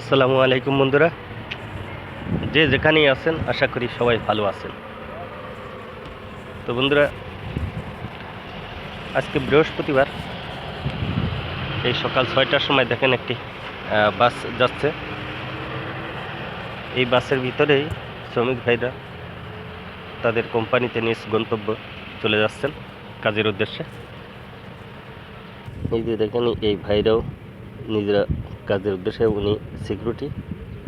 আসসালামু আলাইকুম বন্ধুরা। যে যেখানেই আছেন, আশা করি সবাই ভালো আছেন। তো বন্ধুরা, আজকে বৃহস্পতিবার। এই সকাল ছয়টার সময় দেখেন একটি বাস যাচ্ছে। এই বাসের ভিতরেই শ্রমিক ভাইরা তাদের কোম্পানিতে নিজ গন্তব্য চলে যাচ্ছেন কাজের উদ্দেশ্যে। এই যে দেখেন, এই ভাইরাও নিজেরা কাজের উদ্দেশ্যে উনি সিকিউরিটি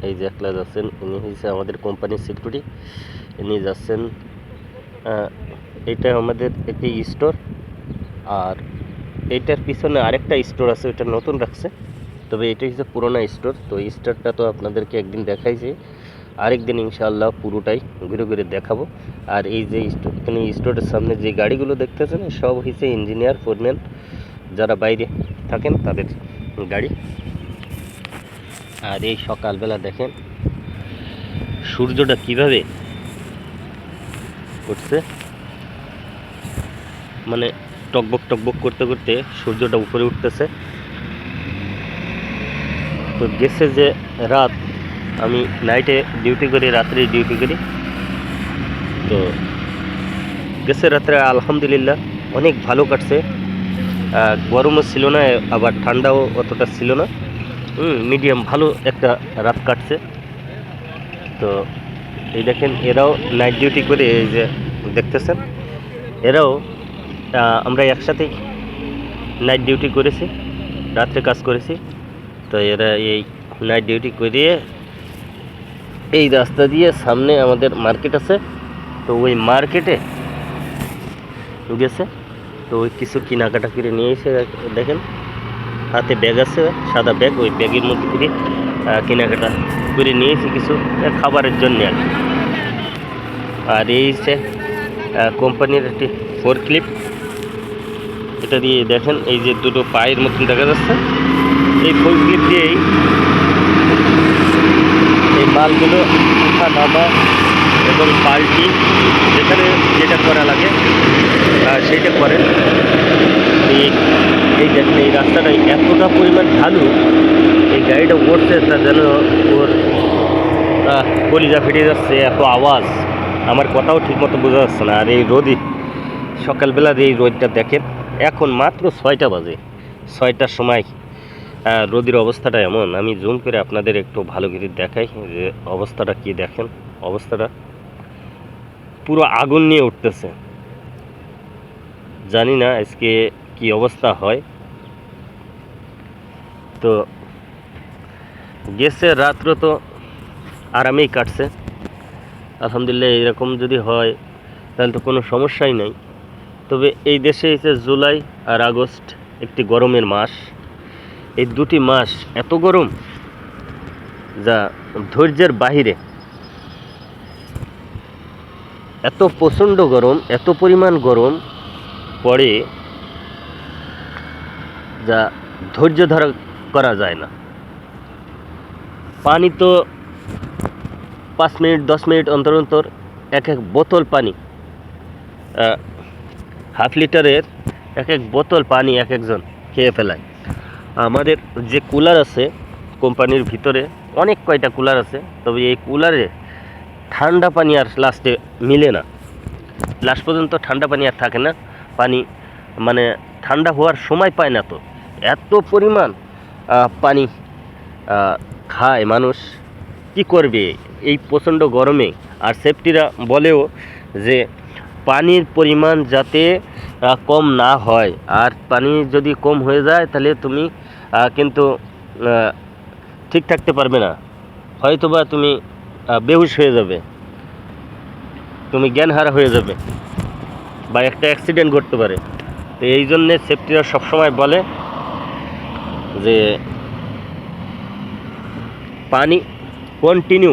এই যে একলা যাচ্ছেন, উনি হচ্ছে আমাদের কোম্পানির সিকিউরিটি ইনি যাচ্ছেন এটা আমাদের একটি স্টোর আর এইটার পিছনে আরেকটা স্টোর আছে, ওইটা নতুন রাখছে, তবে এটা হচ্ছে পুরোনো স্টোর তো এই স্টোরটা তো আপনাদেরকে একদিন দেখাইছি, আরেকদিন ইনশাআল্লাহ পুরোটাই ঘুরে ঘুরে দেখাবো, আর এই যে স্টোর এখানে স্টোরের সামনে যে গাড়িগুলো দেখতেছেন, সব হচ্ছে ইঞ্জিনিয়ার ফোরম্যান যারা বাইরে থাকেন, তাদের গাড়ি। আর এই সকালবেলা দেখেন, সূর্যটা কীভাবে উঠছে। মানে টকবক টকবক করতে করতে সূর্যটা উপরে উঠতেছে। তো গেছে যে রাত, আমি নাইটে ডিউটি করি, রাত্রে ডিউটি করি। তো গেছে রাত্রে, আলহামদুলিল্লাহ, অনেক ভালো কাটছে। গরমও ছিল না, আবার ঠান্ডাও অতটা ছিল না। মিডিয়াম ভালো একটা রাত কাটছে। তো এই দেখেন, এরাও নাইট ডিউটি করে এই যে দেখতেছেন, এরাও আমরা একসাথেই নাইট ডিউটি করেছি, রাত্রে কাজ করেছি। তো এরা এই নাইট ডিউটি করিয়ে এই রাস্তা দিয়ে সামনে আমাদের মার্কেট আছে। তো ওই মার্কেটে গেছে তো ওই কিছু কেনাকাটা করে নিয়ে এসে দেখেন হাতে ব্যাগ আছে সাদা ব্যাগ ওই ব্যাগের মধ্যে আহ, কেনাকাটা করে নিয়েছি কিছু খাবারের জন্য আর। আর এই হচ্ছে কোম্পানির একটি ফোর ক্লিপ এটা দিয়ে দেখেন এই যে দুটো পায়ের মতন দেখা যাচ্ছে। এই ফোর ক্লিপ দিয়েই এই মালগুলো উঠা নামা এবং পাল্টি যেখানে যেটা করা লাগে সেইটা করেন। এই এই দেখেন এই রাস্তাটা এতটা পরিমাণ ঢালু, এই গাড়িটা উঠছে তা যেন ওর কলিজা ফেটে যাচ্ছে, এত আওয়াজ। আমার কথাও ঠিকমতো বোঝা যাচ্ছে না। আর এই রোদই সকালবেলার এই রোদটা দেখেন, এখন মাত্র ছয়টা বাজে। ছয়টার সময় রোদের অবস্থাটা এমন। আমি জুম করে আপনাদের একটু ভালো করে দেখাই যে অবস্থাটা কি দেখেন। অবস্থাটা পুরো আগুন নিয়ে উঠতেছে। জানি না, আজকে কি অবস্থা হয়? তো গেছে, রাত্র তো আরামেই কাটছে। আলহামদুলিল্লাহ এরকম যদি হয়, তাহলে তো কোনো সমস্যাই নাই। তবে এই দেশে এসে জুলাই আর আগস্ট একটি গরমের মাস, এই দুটি মাস এত গরম যা ধৈর্যের বাহিরে। এত প্রচণ্ড গরম, এত পরিমাণ গরম পড়ে যা ধৈর্য ধরা করা যায় না। পানি তো পাঁচ মিনিট, দশ মিনিট অন্তর অন্তর এক এক বোতল পানি হাফ লিটারের এক এক বোতল পানি এক একজন খেয়ে ফেলায়। আমাদের যে কুলার আছে, কোম্পানির ভিতরে অনেক কয়টা কুলার আছে, তবে এই কুলারে ঠান্ডা পানি আর লাস্টে মিলে না। লাস্ট পর্যন্ত ঠান্ডা পানি আর থাকে না। পানি মানে ঠান্ডা হওয়ার সময় পায় না তো। এত পরিমাণ পানি খায় মানুষ, কি করবে? এই প্রচণ্ড গরমে। আর সেফটিরা বলেও যে, পানির পরিমাণ যাতে কম না হয়। আর পানি যদি কম হয়ে যায়, তাহলে তুমি কিন্তু ঠিক থাকতে পারবে না। হয়তোবা তুমি বেহুশ হয়ে যাবে। তুমি জ্ঞানহারা হয়ে যাবে। বা একটা অ্যাক্সিডেন্ট ঘটতে পারে। তো এই জন্যে সেফটিরা সবসময় বলে যে পানি কন্টিনিউ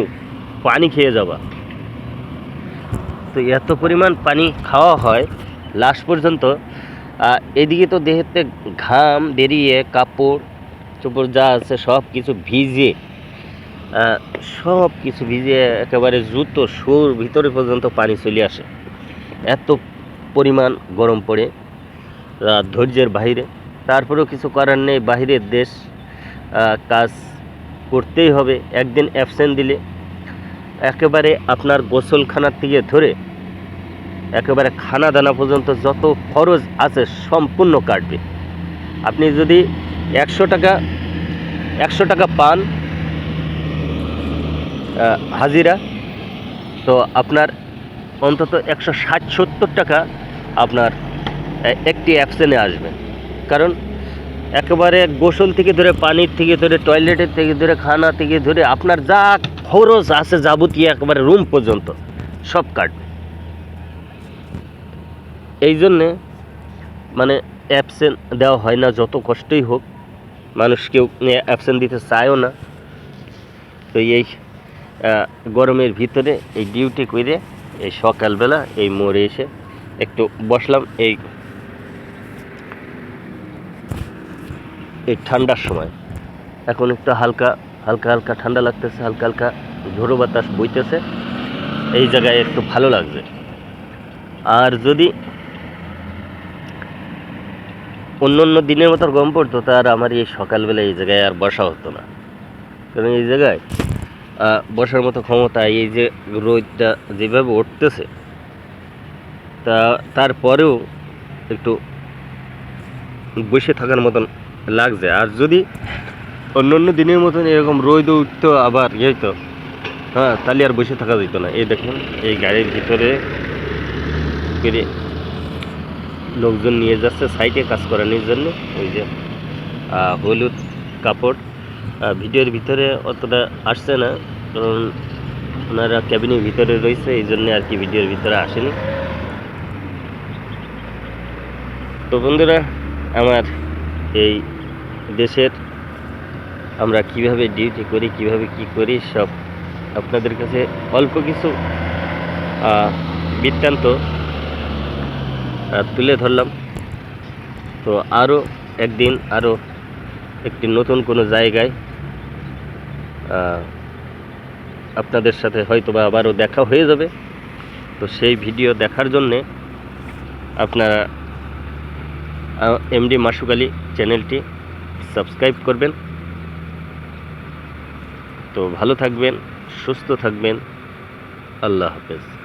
পানি খেয়ে যাবা। তো এত পরিমাণ পানি খাওয়া হয় লাস্ট পর্যন্ত এদিকে তো দেহেতে ঘাম, বেরিয়ে কাপড়, চোপড় যা আছে সব কিছু ভিজে সব কিছু ভিজে একেবারে জুতো, সুর ভিতরে পর্যন্ত পানি চলে আসে। এত পরিমাণ গরম পড়ে ধৈর্যের বাইরে তারপরেও কিছু করার নেই বাহিরের দেশ কাজ করতেই হবে। একদিন অ্যাবসেন্ট দিলে একেবারে আপনার গোসলখানার থেকে ধরে একেবারে খানা দানা পর্যন্ত যত খরচ আছে সম্পূর্ণ কাটবে। আপনি যদি একশো টাকা একশো টাকা পান হাজিরা, তো আপনার অন্তত একশো ষাট সত্তর টাকা আপনার একটি অ্যাপসেনে আসবে। কারণ একেবারে গোসল থেকে ধরে পানির থেকে ধরে টয়লেটের থেকে ধরে খানা থেকে ধরে আপনার যা খরচ আছে যাবতীয় একেবারে রুম পর্যন্ত সব কাটবে। এই জন্যে মানে অ্যাবসেন্ট দেওয়া হয় না, যত কষ্টই হোক, মানুষ কেউ অ্যাবসেন্ট দিতে চায়ও না। তো এই গরমের ভিতরে এই ডিউটি করে এই সকালবেলা এই মোড়ে এসে একটু বসলাম, এই এই ঠান্ডার সময়। এখন একটু হালকা হালকা হালকা ঠান্ডা লাগতেছে, হালকা হালকা ঝোড়ো বাতাস বইতেছে। এই জায়গায় একটু ভালো লাগছে। আর যদি অন্য অন্য দিনের মতো গম পড়তো তার আমার এই সকালবেলা এই জায়গায় আর বসা হতো না। কারণ এই জায়গায় বসার মতো ক্ষমতা, এই যে রোদটা যেভাবে উঠতেছে, তা, তারপরেও একটু বসে থাকার মতন লাগছে। আর যদি অন্য অন্য দিনের মতন এরকম রোদ উঠতো আবার ইয়ে হ্যাঁ তাহলে আর বসে থাকা যেত না। এই দেখুন, এই গাড়ির ভিতরে করে লোকজন নিয়ে যাচ্ছে সাইটে কাজ করানোর জন্য। ওই যে হলুদ কাপড়। ভিডিওর ভিতরে অতটা আসছে না, কারণ ওনারা ক্যাবিনের ভিতরে রয়েছে, এই জন্য আর কি ভিডিওর ভিতরে আসেনি। তো বন্ধুরা, আমার এই দেশের আমরা কীভাবে ডিউটি করি, কীভাবে কি করি, সব আপনাদের কাছে অল্প কিছু বৃত্তান্ত তুলে ধরলাম। তো আরও একদিন আরও একটি নতুন কোনো জায়গায় আপনাদের সাথে হয়তো বা আবারও দেখা হয়ে যাবে। তো সেই ভিডিও দেখার জন্যে আপনারা এমডি মাসুক আলী চ্যানেলটি সাবস্ক্রাইব করবেন। তো ভালো থাকবেন সুস্থ থাকবেন। আল্লাহ হাফেজ।